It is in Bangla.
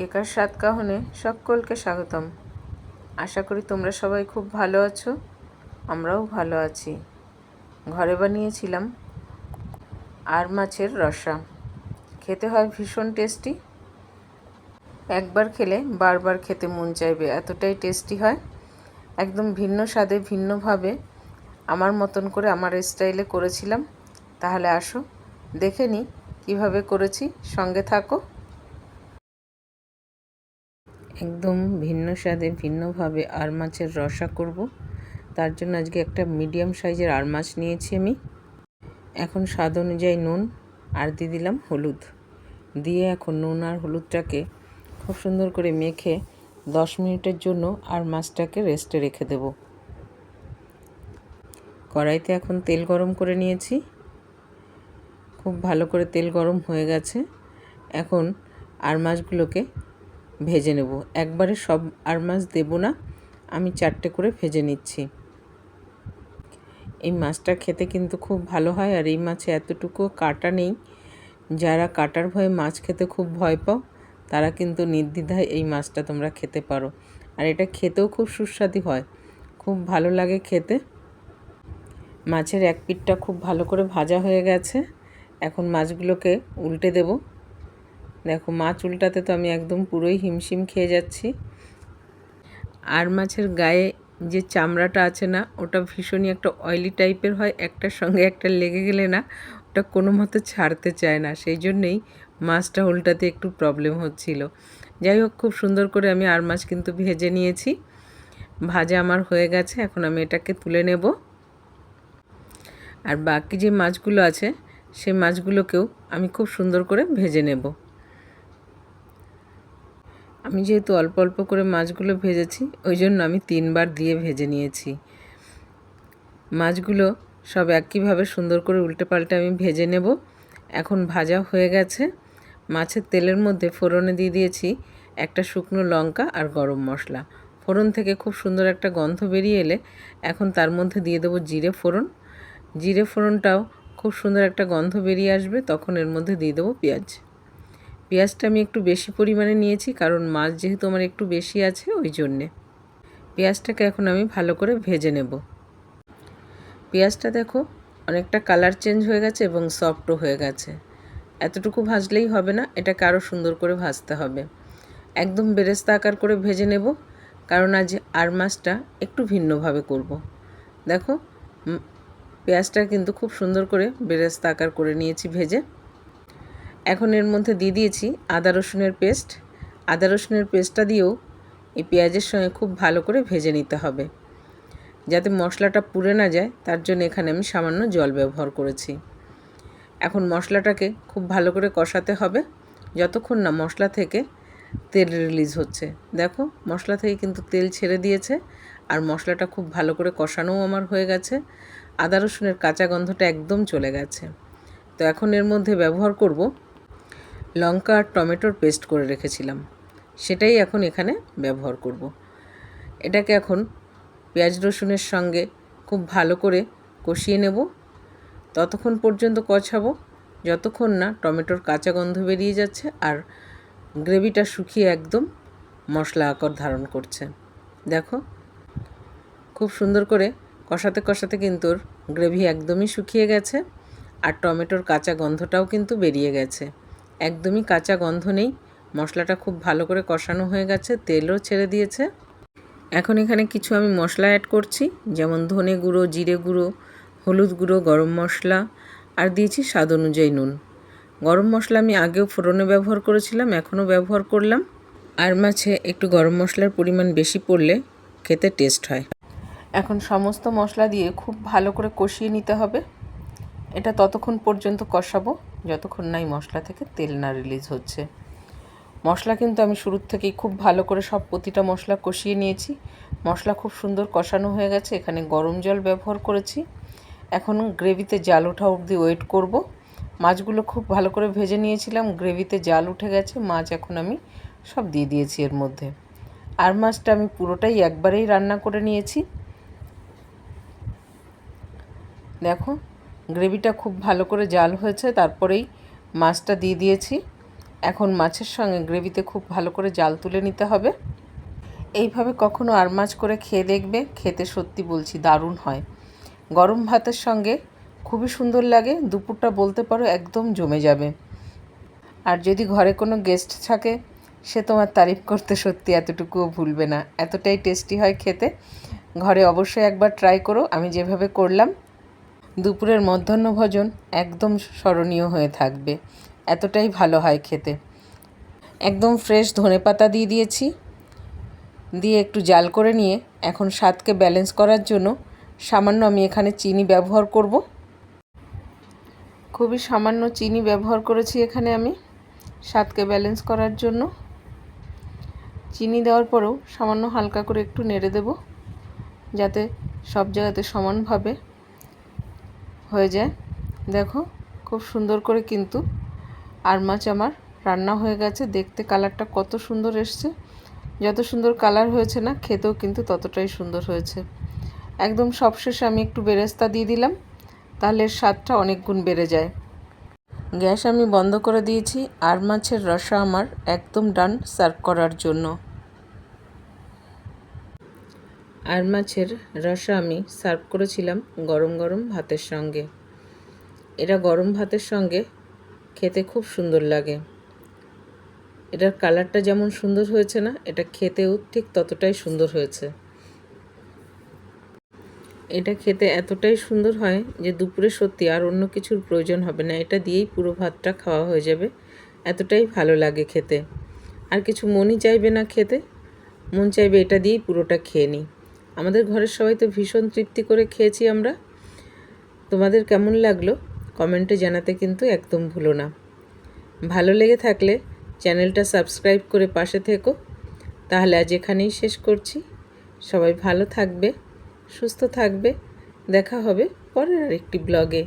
কেকার স্বাদ কাহনে সকলকে স্বাগতম। আশা করি তোমরা সবাই খুব ভালো আছো, আমরাও ভালো আছি। ঘরে বানিয়েছিলাম আর মাছের রসা। খেতে হয় ভীষণ টেস্টি। একবার খেলে বারবার খেতে মন চাইবে, এতটাই টেস্টি হয়। একদম ভিন্ন স্বাদে, ভিন্নভাবে আমার মতন করে আমার স্টাইলে করেছিলাম। তাহলে আসো, দেখে নিই কীভাবে করেছি। সঙ্গে থাকো। একদম ভিন্ন স্বাদে, ভিন্নভাবে আর মাছের রসা করব। তার জন্য আজকে একটা মিডিয়াম সাইজের আর মাছ নিয়েছি আমি। এখন স্বাদ অনুযায়ী নুন আর দিয়ে দিলাম হলুদ। দিয়ে এখন নুন আর হলুদটাকে খুব সুন্দর করে মেখে দশ মিনিটের জন্য আর মাছটাকে রেস্টে রেখে দেব। কড়াইতে এখন তেল গরম করে নিয়েছি। খুব ভালো করে তেল গরম হয়ে গেছে। এখন আর মাছগুলোকে ভেজে নেব। একবারে সব আর মাছ দেবো না, আমি চারটে করে ভেজে নিচ্ছি। এই মাছটা খেতে কিন্তু খুব ভালো হয়, আর এই মাছে এতটুকু কাটা নেই। যারা কাটার ভয়ে মাছ খেতে খুব ভয় পাও, তারা কিন্তু নির্দ্বিধায় এই মাছটা তোমরা খেতে পারো। আর এটা খেতেও খুব সুস্বাদু হয়, খুব ভালো লাগে খেতে। মাছের এক পিঠটা খুব ভালো করে ভাজা হয়ে গেছে, এখন মাছগুলোকে উল্টে দেব। দেখো মাছ উল্টাতে তো আমি একদম পুরোই হিমশিম খেয়ে যাচ্ছি। আর মাছের গায়ে যে চামড়াটা আছে না, ওটা ভীষণই একটা অয়েলি টাইপের হয়, একটার সঙ্গে একটা লেগে গেলে না ওটা কোনো মতো ছাড়তে চায় না। সেই জন্যেই মাছটা উল্টাতে একটু প্রবলেম হচ্ছিল। যাই হোক, খুব সুন্দর করে আমি আর মাছ কিন্তু ভেজে নিয়েছি। ভাজা আমার হয়ে গেছে, এখন আমি এটাকে তুলে নেব। আর বাকি যে মাছগুলো আছে সেই মাছগুলোকেও আমি খুব সুন্দর করে ভেজে নেব। আমি যেহেতু অল্প অল্প করে মাছগুলো ভেজেছি, ওই জন্য আমি তিনবার দিয়ে ভেজে নিয়েছি। মাছগুলো সব একইভাবে সুন্দর করে উল্টে পাল্টে আমি ভেজে নেব। এখন ভাজা হয়ে গেছে। মাছের তেলের মধ্যে ফোড়নে দিয়ে দিয়েছি একটা শুকনো লঙ্কা আর গরম মশলা। ফোড়ন থেকে খুব সুন্দর একটা গন্ধ বেরিয়ে এলে এখন তার মধ্যে দিয়ে দেবো জিরে ফোড়ন। জিরে ফোড়নটাও খুব সুন্দর একটা গন্ধ বেরিয়ে আসবে, তখন এর মধ্যে দিয়ে দেবো পেঁয়াজ। পেঁয়াজটা আমি একটু বেশি পরিমাণে নিয়েছি, কারণ মাছ যেহেতু আমার একটু বেশি আছে, ওই জন্যে। পেঁয়াজটাকে এখন আমি ভালো করে ভেজে নেব। পেঁয়াজটা দেখো, অনেকটা কালার চেঞ্জ হয়ে গেছে এবং সফটও হয়ে গেছে। এতটুকু ভাজলেই হবে না, এটাকে আরও সুন্দর করে ভাজতে হবে। একদম বেরেস্তা আকার করে ভেজে নেব, কারণ আজ আর মাছটা একটু ভিন্নভাবে করব। দেখো পেঁয়াজটা কিন্তু খুব সুন্দর করে বেরেস্তা আকার করে নিয়েছি ভেজে। এখন এর মধ্যে দিয়ে দিয়েছি আদা রসুনের পেস্ট। আদা রসুনের পেস্টটা দিয়েও এই পেঁয়াজের সঙ্গে খুব ভালো করে ভেজে নিতে হবে। যাতে মশলাটা পুড়ে না যায়, তার জন্য এখানে আমি সামান্য জল ব্যবহার করেছি। এখন মশলাটাকে খুব ভালো করে কষাতে হবে। যতক্ষণ না মশলা থেকে তেল রিলিজ হচ্ছে। দেখো, মশলা থেকে কিন্তু তেল ছেড়ে দিয়েছে আর মশলাটা খুব ভালো করে কষানোও আমার হয়ে গেছে। আদা রসুনের কাঁচা গন্ধটা একদম চলে গেছে। তো এখন এর মধ্যে ব্যবহার করব লঙ্কা আর টমেটোর পেস্ট করে রেখেছিলাম। সেটাই এখন এখানে ব্যবহার করব। এটাকে এখন পেঁয়াজ রসুনের সঙ্গে খুব ভালো করে কষিয়ে নেব। ততক্ষণ পর্যন্ত কষাবো। যতক্ষণ না টমেটোর কাঁচা গন্ধ বেরিয়ে যাচ্ছে আর গ্রেভিটা শুকিয়ে একদম মশলা আকার ধারণ করছে। দেখো, খুব সুন্দর করে কষাতে কষাতে কিন্তু গ্রেভি একদমই শুকিয়ে গেছে আর টমেটোর কাঁচা গন্ধটাও কিন্তু বেরিয়ে গেছে। একদমই কাঁচা গন্ধ নেই। মশলাটা খুব ভালো করে কষানো হয়ে গেছে, তেলও ছেড়ে দিয়েছে। এখন এখানে কিছু আমি মশলা অ্যাড করছি, যেমন ধনে গুঁড়ো, জিরে গুঁড়ো, হলুদ গুঁড়ো, গরম মশলা, আর দিয়েছি স্বাদ অনুযায়ী নুন। গরম মশলা আমি আগেও ফোড়নে ব্যবহার করেছিলাম, এখনও ব্যবহার করলাম। আর মাছে একটু গরম মশলার পরিমাণ বেশি পড়লে খেতে টেস্ট হয়। এখন সমস্ত মশলা দিয়ে খুব ভালো করে কষিয়ে নিতে হবে। এটা ততক্ষণ পর্যন্ত কষাবো। যতক্ষণ না এই মশলা থেকে তেল না রিলিজ হচ্ছে। মশলা কিন্তু আমি শুরুর থেকেই খুব ভালো করে সব প্রতিটা মশলা কষিয়ে নিয়েছি। মশলা খুব সুন্দর কষানো হয়ে গেছে, এখানে গরম জল ব্যবহার করেছি। এখন গ্রেভিতে জাল ওঠা অবধি ওয়েট করব। মাছগুলো খুব ভালো করে ভেজে নিয়েছিলাম, গ্রেভিতে জাল উঠে গেছে, মাছ এখন আমি সব দিয়ে দিয়েছি এর মধ্যে। আর মাছটা আমি পুরোটাই একবারেই রান্না করে নিয়েছি। দেখো গ্রেভিটা খুব ভালো করে জাল হয়েছে, তারপরেই মাছটা দিয়ে দিয়েছি। এখন মাছের সঙ্গে গ্রেভিতে খুব ভালো করে জাল তুলে নিতে হবে। এইভাবে কখনো আর মাছ করে খেয়ে দেখবে, খেতে সত্যি বলছি দারুণ হয়। গরম ভাতের সঙ্গে খুবই সুন্দর লাগে, দুপুরটা বলতে পারো একদম জমে যাবে। আর যদি ঘরে কোনো গেস্ট থাকে, সে তোমার তারিফ করতে সত্যি এতটুকুও ভুলবে না। এতটাই টেস্টি হয় খেতে। ঘরে অবশ্যই একবার ট্রাই করো, আমি যেভাবে করলাম দুপুরের মধ্যাহ্ন ভোজন একদম স্মরণীয় হয়ে থাকবে। এতটাই ভালো হয় খেতে। একদম ফ্রেশ ধনেপাতা দিয়ে দিয়েছি। দিয়ে একটু জাল করে নিয়ে এখন স্বাদকে ব্যালেন্স করার জন্য সামান্য আমি এখানে চিনি ব্যবহার করব। খুবই সামান্য চিনি ব্যবহার করেছি এখানে আমি স্বাদকে ব্যালেন্স করার জন্য। চিনি দেওয়ার পরেও সামান্য হালকা করে একটু নেড়ে দেব, যাতে সব জায়গাতে সমানভাবে হয়ে যায়। দেখো, খুব সুন্দর করে কিন্তু আর মাছ আমার রান্না হয়ে গেছে। দেখতে কালারটা কত সুন্দর এসছে। যত সুন্দর কালার হয়েছে না, খেতেও কিন্তু ততটাই সুন্দর হয়েছে। একদম সবশেষে আমি একটু বেরেস্তা দিয়ে দিলাম, তাহলে স্বাদটা অনেক গুণ বেড়ে যায়। গ্যাস আমি বন্ধ করে দিয়েছি, আর মাছের রসা আমার একদম ডান সার্ভ করার জন্য। আর মাছের রসা আমি সার্ভ করেছিলাম গরম গরম ভাতের সঙ্গে। এটা গরম ভাতের সঙ্গে খেতে খুব সুন্দর লাগে। এটার কালারটা যেমন সুন্দর হয়েছে না, এটা খেতেও ঠিক ততটাই সুন্দর হয়েছে। এটা খেতে এতটাই সুন্দর হয় যে দুপুরে সত্যি আর অন্য কিছুর প্রয়োজন হবে না। এটা দিয়েই পুরো ভাতটা খাওয়া হয়ে যাবে। এতটাই ভালো লাগে খেতে। আর কিছু মনই চাইবে না খেতে, মন চাইবে এটা দিয়েই পুরোটা খেয়ে নিই। আমাদের ঘরের সবাই তো ভীষণ তৃপ্তি করে খেয়েছি আমরা। তোমাদের কেমন লাগল? কমেন্টে জানাতে কিন্তু একদম ভুলো না। ভালো লেগে থাকলে চ্যানেলটা সাবস্ক্রাইব করে পাশে থেকো। তাহলে আজ এখানেই শেষ করছি। সবাই ভালো থাকবে, সুস্থ থাকবে। দেখা হবে পরের আরেকটি ব্লগে।